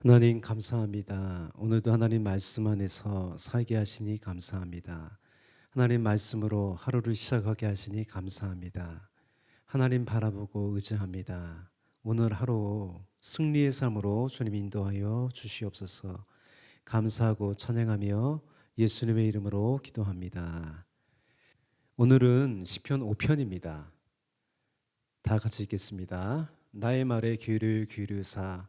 하나님 감사합니다. 오늘도 하나님 말씀 안에서 살게 하시니 감사합니다. 하나님 말씀으로 하루를 시작하게 하시니 감사합니다. 하나님 바라보고 의지합니다. 오늘 하루 승리의 삶으로 주님 인도하여 주시옵소서. 감사하고 찬양하며 예수님의 이름으로 기도합니다. 오늘은 시편 5편입니다. 다 같이 읽겠습니다. 나의 말에 귀를 기울이사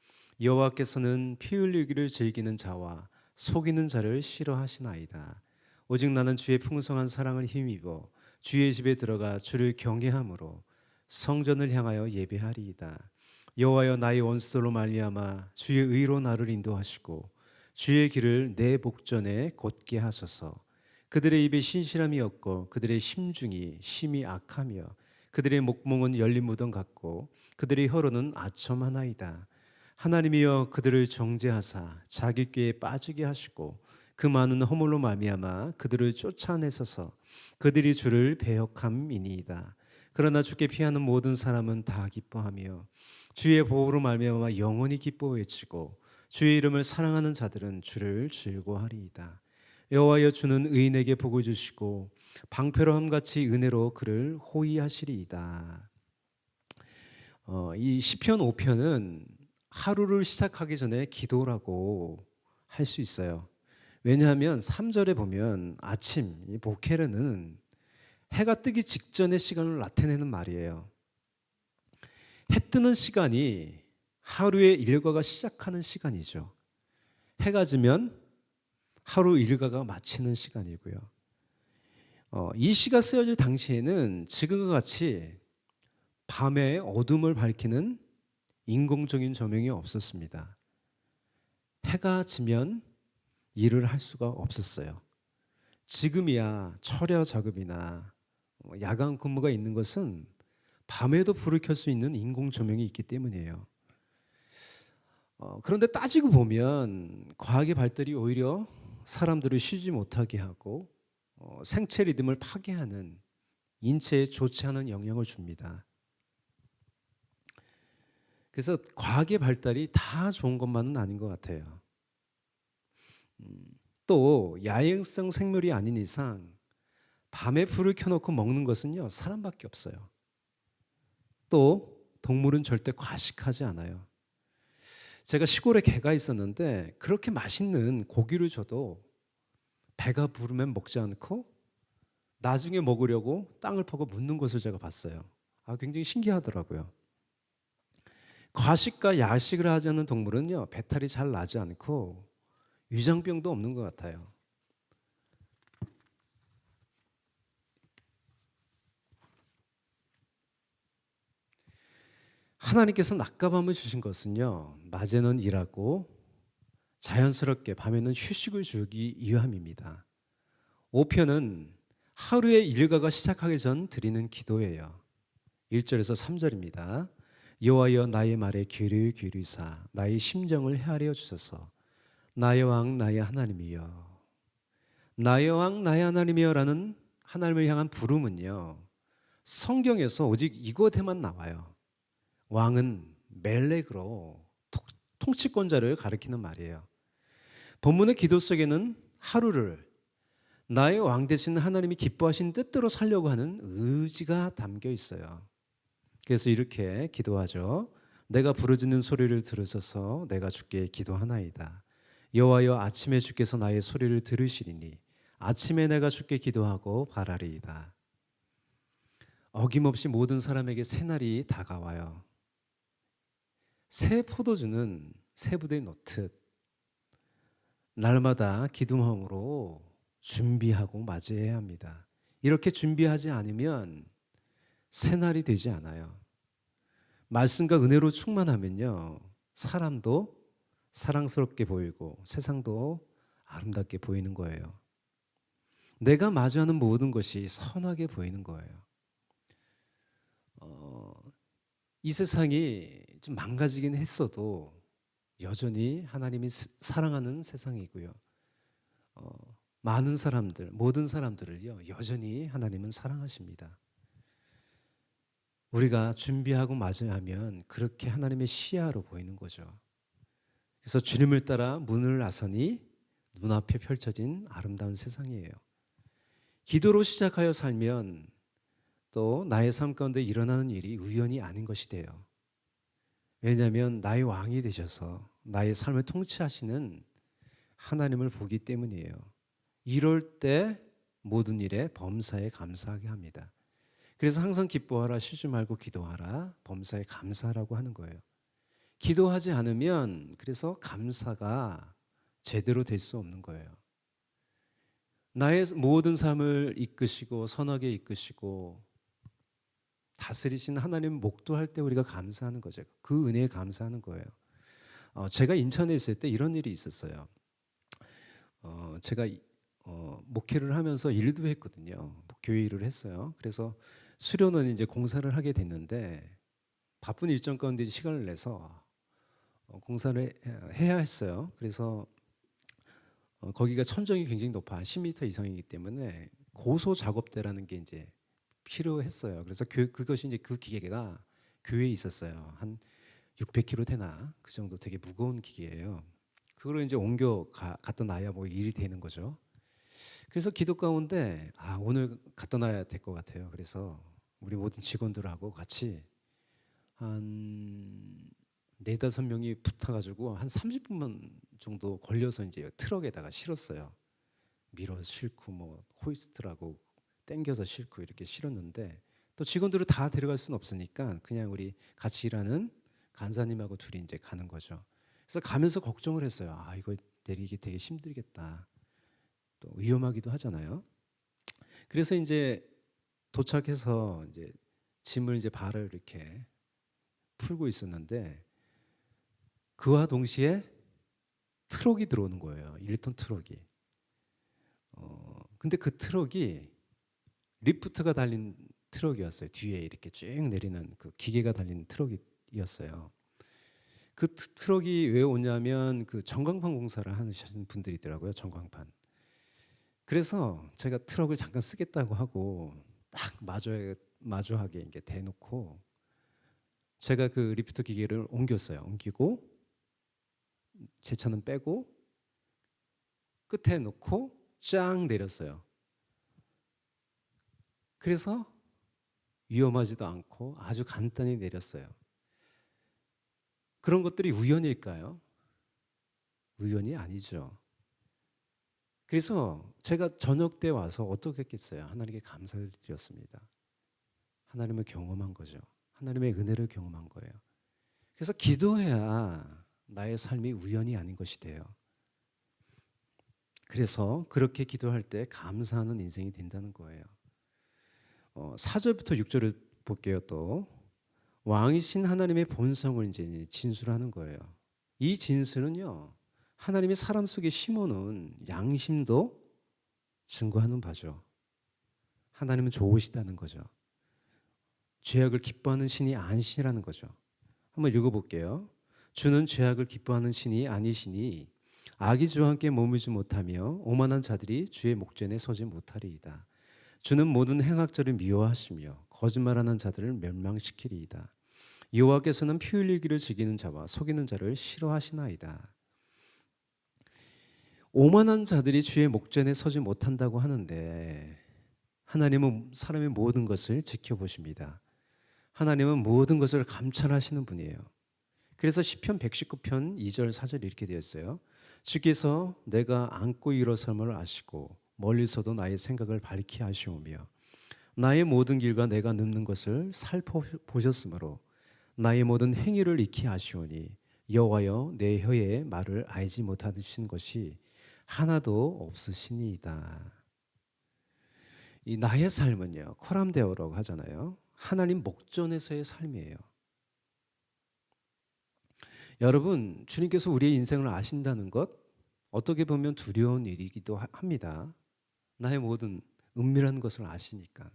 여호와께서는 피 흘리기를 즐기는 자와 속이는 자를 싫어하시나이다. 오직 나는 주의 풍성한 사랑을 힘입어 주의 집에 들어가 주를 경외함으로 성전을 향하여 예배하리이다. 여호와여 나의 원수들로 말미암아 주의 의로 나를 인도하시고 주의 길을 내 복전에 곧게 하소서. 그들의 입에 신실함이 없고 그들의 심중이 심히 악하며 그들의 목몽은 열린 무덤 같고 그들의 혀로는 아첨 하나이다. 하나님이여 그들을 정죄하사 자기 꾀에 빠지게 하시고 그 많은 허물로 말미암아 그들을 쫓아내소서 그들이 주를 배역함이니이다. 그러나 주께 피하는 모든 사람은 다 기뻐하며 주의 보호로 말미암아 영원히 기뻐 외치고 주의 이름을 사랑하는 자들은 주를 즐거워하리이다. 여호와여 주는 의인에게 복을 주시고 방패로함 같이 은혜로 그를 호위하시리이다. 어, 이 시편 5편은 하루를 시작하기 전에 기도라고 할 수 있어요. 왜냐하면 3절에 보면 아침 이 보케르는 해가 뜨기 직전의 시간을 나타내는 말이에요. 해 뜨는 시간이 하루의 일과가 시작하는 시간이죠. 해가 지면 하루 일과가 마치는 시간이고요. 어, 이 시가 쓰여질 당시에는 지금과 같이 밤에 어둠을 밝히는 인공적인 조명이 없었습니다. 해가 지면 일을 할 수가 없었어요. 지금이야 철야 작업이나 뭐 야간 근무가 있는 것은 밤에도 불을 켤 수 있는 인공 조명이 있기 때문이에요. 어, 그런데 따지고 보면 과학의 발달이 오히려 사람들을 쉬지 못하게 하고 어, 생체 리듬을 파괴하는 인체에 좋지 않은 영향을 줍니다. 그래서 과학의 발달이 다 좋은 것만은 아닌 것 같아요. 음, 또 야행성 생물이 아닌 이상 밤에 불을 켜놓고 먹는 것은요 사람밖에 없어요. 또 동물은 절대 과식하지 않아요. 제가 시골에 개가 있었는데 그렇게 맛있는 고기를 줘도 배가 부르면 먹지 않고 나중에 먹으려고 땅을 파고 묻는 것을 제가 봤어요. 아, 굉장히 신기하더라고요. 과식과 야식을 하지 않는 동물은요 배탈이 잘 나지 않고 위장병도 없는 것 같아요. 하나님께서 낮과 밤을 주신 것은요 낮에는 일하고 자연스럽게 밤에는 휴식을 주기 위함입니다. 5편은 하루의 일과가 시작하기 전 드리는 기도예요. 1절에서 3절입니다. 여호와여 나의 말에 귀를 기울이사. 나의 심정을 헤아려 주소서. 나의 왕 나의 하나님이여. 나의 왕 나의 하나님이여라는 하나님을 향한 부름은요 성경에서 오직 이곳에만 나와요. 왕은 멜렉으로 통치권자를 가리키는 말이에요. 본문의 기도 속에는 하루를 나의 왕 되신 하나님이 기뻐하신 뜻대로 살려고 하는 의지가 담겨 있어요 그래서 이렇게 기도하죠. 내가 부르짖는 소리를 들으소서 내가 주께 기도하나이다. 여호와여 아침에 주께서 나의 소리를 들으시리니 아침에 내가 주께 기도하고 바라리이다. 어김없이 모든 사람에게 새날이 다가와요. 새 포도주는 새 부대에 놓듯 날마다 기도함으로 준비하고 맞이해야 합니다. 이렇게 준비하지 않으면 새날이 되지 않아요. 말씀과 은혜로 충만하면요. 사람도 사랑스럽게 보이고 세상도 아름답게 보이는 거예요. 내가 마주하는 모든 것이 선하게 보이는 거예요. 어, 이 세상이 좀 망가지긴 했어도 여전히 하나님이 스- 사랑하는 세상이고요. 어, 많은 사람들, 모든 사람들을요, 여전히 하나님은 사랑하십니다. 우리가 준비하고 맞이하면 그렇게 하나님의 시야로 보이는 거죠. 그래서 주님을 따라 문을 나서니 눈앞에 펼쳐진 아름다운 세상이에요. 기도로 시작하여 살면 또 나의 삶 가운데 일어나는 일이 우연이 아닌 것이 돼요. 왜냐하면 나의 왕이 되셔서 나의 삶을 통치하시는 하나님을 보기 때문이에요. 이럴 때 모든 일에 범사에 감사하게 합니다. 그래서 항상 기뻐하라, 쉬지 말고 기도하라, 범사에 감사하라고 하는 거예요. 기도하지 않으면 그래서 감사가 제대로 될 수 없는 거예요. 나의 모든 삶을 이끄시고 선하게 이끄시고 다스리신 하나님 목도할 때 우리가 감사하는 거죠. 그 은혜에 감사하는 거예요. 어, 제가 인천에 있을 때 이런 일이 있었어요. 어, 제가 이- 어, 목회를 하면서 일도 했거든요. 교회 일을 했어요. 그래서 수료는 이제 공사를 하게 됐는데 바쁜 일정 가운데 시간을 내서 어, 공사를 해- 해야 했어요. 그래서 어, 거기가 천정이 굉장히 높아 한 10m 이상이기 때문에 고소 작업대라는 게 이제 필요했어요. 그래서 그, 그것이 이제 그 기계가 교회에 있었어요. 한 600kg 되나 그 정도 되게 무거운 기계예요. 그걸 이제 옮겨 가, 갖다 놔야 뭐 일이 되는 거죠. 그래서 기도 가운데 아 오늘 갖다 놔야 될 것 같아요. 그래서 우리 모든 직원들하고 같이 한 네다섯 명이 붙어가지고 한 30분만 정도 걸려서 이제 트럭에다가 실었어요. 밀어 싣고 뭐 호이스트라고 땡겨서 싣고 이렇게 실었는데 또 직원들을 다 데려갈 수는 없으니까 그냥 우리 같이 일하는 간사님하고 둘이 이제 가는 거죠. 그래서 가면서 걱정을 했어요. 아 이거 내리기 되게 힘들겠다. 또 위험하기도 하잖아요. 그래서 이제 도착해서 이제 짐을 이제 발을 이렇게 풀고 있었는데 그와 동시에 트럭이 들어오는 거예요. 1톤 트럭이. 어, 근데 그 트럭이 리프트가 달린 트럭이었어요. 뒤에 이렇게 쭉 내리는 그 기계가 달린 트럭이었어요. 그 트- 트럭이 왜 오냐면 그 전광판 공사를 하시는 분들이더라고요. 전광판. 그래서 제가 트럭을 잠깐 쓰겠다고 하고 딱 마주 마주하게 이게 대놓고 제가 그 리프트 기계를 옮겼어요. 옮기고 제 차는 빼고 끝에 놓고 쫙 내렸어요. 그래서 위험하지도 않고 아주 간단히 내렸어요. 그런 것들이 우연일까요? 우연이 아니죠. 그래서 제가 저녁 때 와서 어떻게 했겠어요? 하나님께 감사를 드렸습니다. 하나님을 경험한 거죠. 하나님의 은혜를 경험한 거예요. 그래서 기도해야 나의 삶이 우연이 아닌 것이 돼요. 그래서 그렇게 기도할 때 감사하는 인생이 된다는 거예요. 어, 4절부터 6절을 볼게요. 또 왕이신 하나님의 본성을 이제 진술하는 거예요. 이 진술은요. 하나님의 사람 속에 심어놓은 양심도 증거하는 바죠. 하나님은 좋으시다는 거죠. 죄악을 기뻐하는 신이 아니시라는 거죠. 한번 읽어볼게요. 주는 죄악을 기뻐하는 신이 아니시니 악이 주와 함께 머물지 못하며 오만한 자들이 주의 목전에 서지 못하리이다. 주는 모든 행악자를 미워하시며 거짓말하는 자들을 멸망시키리이다. 여호와께서는 피 흘리기를 즐기는 자와 속이는 자를 싫어하시나이다. 오만한 자들이 주의 목전에 서지 못한다고 하는데 하나님은 사람의 모든 것을 지켜보십니다. 하나님은 모든 것을 감찰하시는 분이에요. 그래서 시편 119편 2절 4절 이렇게 되어 있어요. 주께서 내가 안고 일어섬을 아시고 멀리서도 나의 생각을 밝히 하시오며 나의 모든 길과 내가 늙는 것을 살펴보셨으므로 나의 모든 행위를 익히 아시오니 여호와여 내 혀의 말을 알지 못하신 것이 하나도 없으시니이다. 이 나의 삶은요 코람데오라고 하잖아요. 하나님 목전에서의 삶이에요. 여러분, 주님께서 우리의 인생을 아신다는 것 어떻게 보면 두려운 일이기도 하- 합니다. 나의 모든 은밀한 것을 아시니까.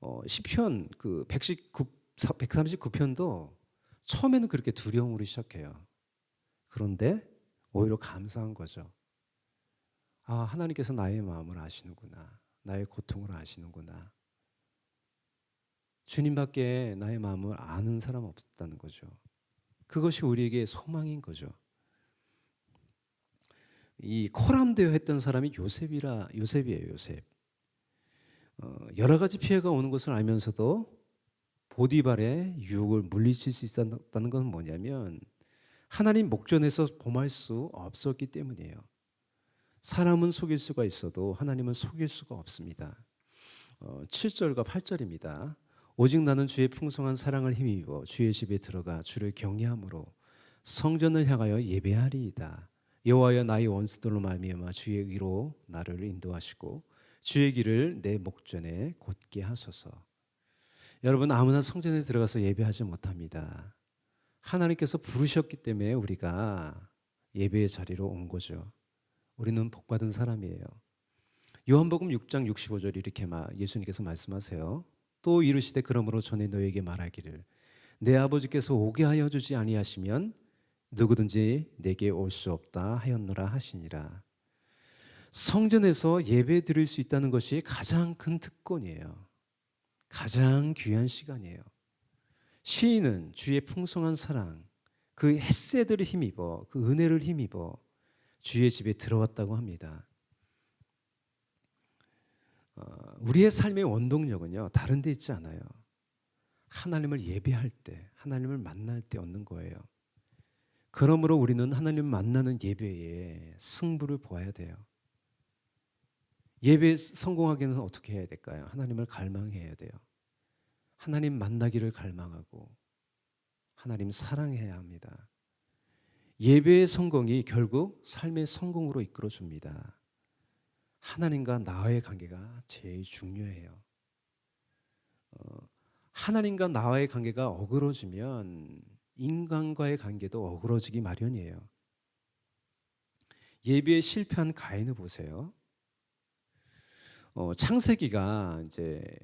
어, 시편 그 119, 139편도 처음에는 그렇게 두려움으로 시작해요. 그런데 오히려 감사한 거죠. 아, 하나님께서 나의 마음을 아시는구나. 나의 고통을 아시는구나. 주님밖에 나의 마음을 아는 사람 없다는 거죠. 그것이 우리에게 소망인 거죠. 이 코람되어 했던 사람이 요셉이라 요셉이에요. 요셉. 어, 여러 가지 피해가 오는 것을 알면서도 보디발의 유혹을 물리칠 수 있었다는 건 뭐냐면 하나님 목전에서 범할 수 없었기 때문이에요. 사람은 속일 수가 있어도 하나님은 속일 수가 없습니다. 어, 7절과 8절입니다. 오직 나는 주의 풍성한 사랑을 힘입어 주의 집에 들어가 주를 경외함으로 성전을 향하여 예배하리이다. 여호와여 나의 원수들로 말미암아 주의 의로 나를 인도하시고 주의 길을 내 목전에 곧게 하소서. 여러분 아무나 성전에 들어가서 예배하지 못합니다. 하나님께서 부르셨기 때문에 우리가 예배의 자리로 온 거죠. 우리는 복 받은 사람이에요. 요한복음 6장 65절 이렇게 막 예수님께서 말씀하세요. 또 이르시되 그러므로 전에 너에게 말하기를 내 아버지께서 오게 하여 주지 아니하시면 누구든지 내게 올 수 없다 하였노라 하시니라. 성전에서 예배 드릴 수 있다는 것이 가장 큰 특권이에요. 가장 귀한 시간이에요. 시인은 주의 풍성한 사랑, 그 햇새들을 힘입어, 그 은혜를 힘입어 주의 집에 들어왔다고 합니다. 어, 우리의 삶의 원동력은요 다른 데 있지 않아요. 하나님을 예배할 때, 하나님을 만날 때 얻는 거예요. 그러므로 우리는 하나님 만나는 예배에 승부를 보아야 돼요. 예배 성공하기는 어떻게 해야 될까요? 하나님을 갈망해야 돼요. 하나님 만나기를 갈망하고 하나님 사랑해야 합니다. 예배의 성공이 결국 삶의 성공으로 이끌어 줍니다. 하나님과 나와의 관계가 제일 중요해요. 어, 하나님과 나와의 관계가 어그러지면 인간과의 관계도 어그러지기 마련이에요. 예배에 실패한 가인을 보세요. 어, 창세기가 이제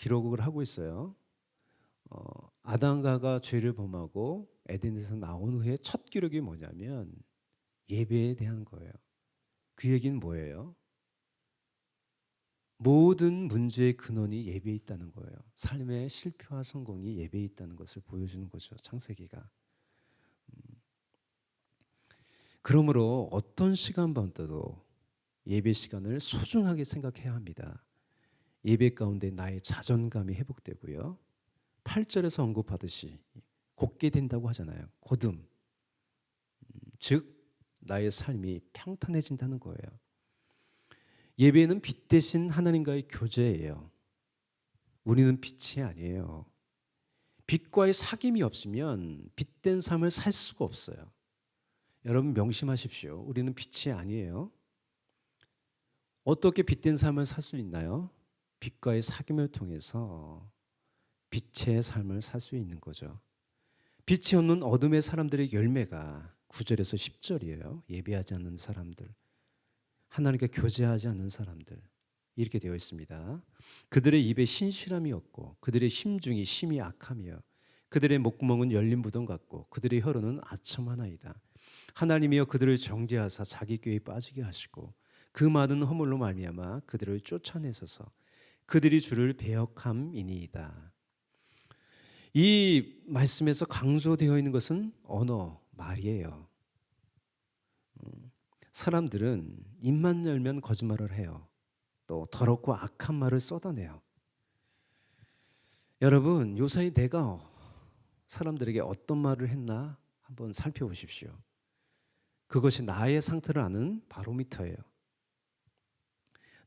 기록을 하고 있어요. 어, 아담과가 죄를 범하고 에덴에서 나온 후에 첫 기록이 뭐냐면 예배에 대한 거예요. 그 얘기는 뭐예요? 모든 문제의 근원이 예배에 있다는 거예요. 삶의 실패와 성공이 예배에 있다는 것을 보여주는 거죠. 창세기가. 음. 그러므로 어떤 시간보다도 예배 시간을 소중하게 생각해야 합니다. 예배 가운데 나의 자존감이 회복되고요. 8절에서 언급하듯이 곧게 된다고 하잖아요. 곧음. 음, 즉 나의 삶이 평탄해진다는 거예요. 예배는 빛 대신 하나님과의 교제예요. 우리는 빛이 아니에요. 빛과의 사귐이 없으면 빛된 삶을 살 수가 없어요. 여러분 명심하십시오. 우리는 빛이 아니에요. 어떻게 빛된 삶을 살 수 있나요? 빛과의 사귐을 통해서 빛의 삶을 살 수 있는 거죠. 빛이 없는 어둠의 사람들의 열매가 9절에서 10절이에요. 예배하지 않는 사람들, 하나님과 교제하지 않는 사람들 이렇게 되어 있습니다. 그들의 입에 신실함이 없고 그들의 심중이 심히 악하며 그들의 목구멍은 열린 부동 같고 그들의 혀로는 아첨 하나이다. 하나님이여 그들을 정죄하사 자기 꾀에 빠지게 하시고 그 많은 허물로 말미암아 그들을 쫓아내소서 그들이 주를 배역함이니이다. 이 말씀에서 강조되어 있는 것은 언어, 말이에요. 음, 사람들은 입만 열면 거짓말을 해요. 또 더럽고 악한 말을 쏟아내요. 여러분, 요사이 내가 사람들에게 어떤 말을 했나 한번 살펴보십시오. 그것이 나의 상태를 아는 바로미터예요.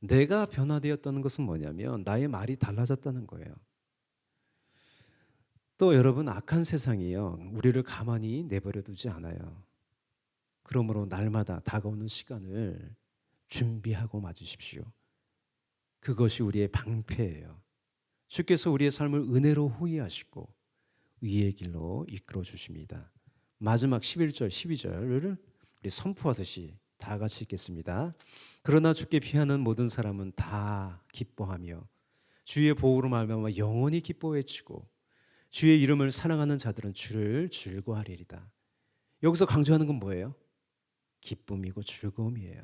내가 변화되었다는 것은 뭐냐면 나의 말이 달라졌다는 거예요. 또 여러분 악한 세상이요 우리를 가만히 내버려 두지 않아요. 그러므로 날마다 다가오는 시간을 준비하고 맞으십시오. 그것이 우리의 방패예요. 주께서 우리의 삶을 은혜로 호위하시고 의의 길로 이끌어 주십니다. 마지막 11절, 12절을 우리 선포하듯이 다 같이 읽겠습니다. 그러나 주께 피하는 모든 사람은 다 기뻐하며 주의 보호로 말미암아 영원히 기뻐 외치고 주의 이름을 사랑하는 자들은 주를 즐거워하리이다. 여기서 강조하는 건 뭐예요? 기쁨이고 즐거움이에요.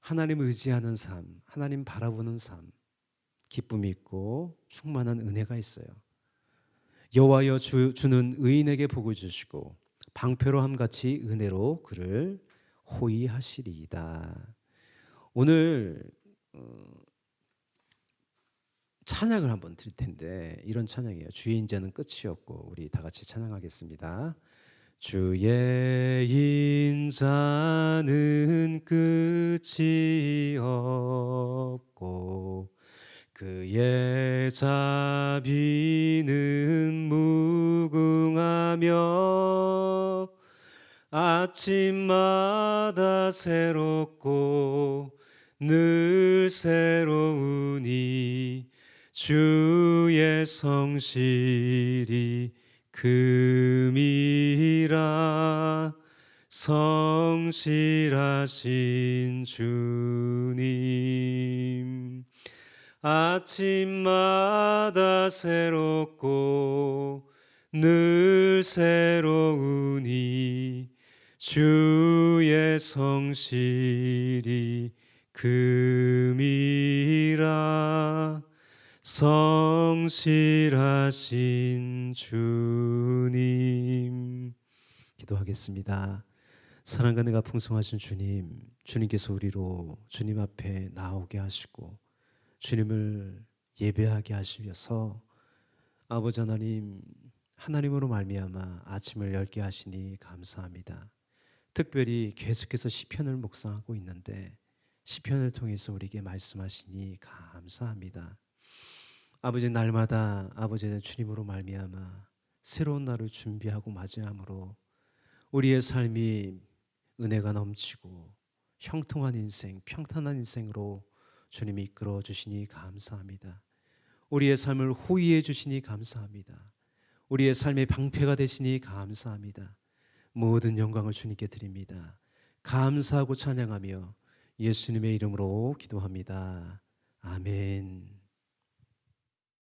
하나님 의지하는 삶, 하나님 바라보는 삶, 기쁨이 있고 충만한 은혜가 있어요. 여호와여 주, 주는 의인에게 복을 주시고 방패로 함같이 은혜로 그를 호위하시리이다. 오늘 어, 찬양을 한번 드릴 텐데 이런 찬양이에요. 주의 인자는 끝이 없고 우리 다 같이 찬양하겠습니다. 주의 인자는 끝이 없고 그의 자비는 무궁하며 아침마다 새롭고 늘 새로우니 주의 성실이 금이라 성실하신 주님. 아침마다 새롭고 늘 새로우니 주의 성실이 금이라 성실하신 주님 기도하겠습니다. 사랑과 내가 풍성하신 주님, 주님께서 우리로 주님 앞에 나오게 하시고 주님을 예배하게 하시면서 아버지 하나님 하나님으로 말미암아 아침을 열게 하시니 감사합니다. 특별히 계속해서 시편을 묵상하고 있는데 시편을 통해서 우리에게 말씀하시니 감사합니다. 아버지 날마다 아버지는 주님으로 말미암아 새로운 날을 준비하고 맞이함으로 우리의 삶이 은혜가 넘치고 형통한 인생, 평탄한 인생으로 주님이 이끌어 주시니 감사합니다. 우리의 삶을 호위해 주시니 감사합니다. 우리의 삶의 방패가 되시니 감사합니다. 모든 영광을 주님께 드립니다. 감사하고 찬양하며 예수님의 이름으로 기도합니다. 아멘.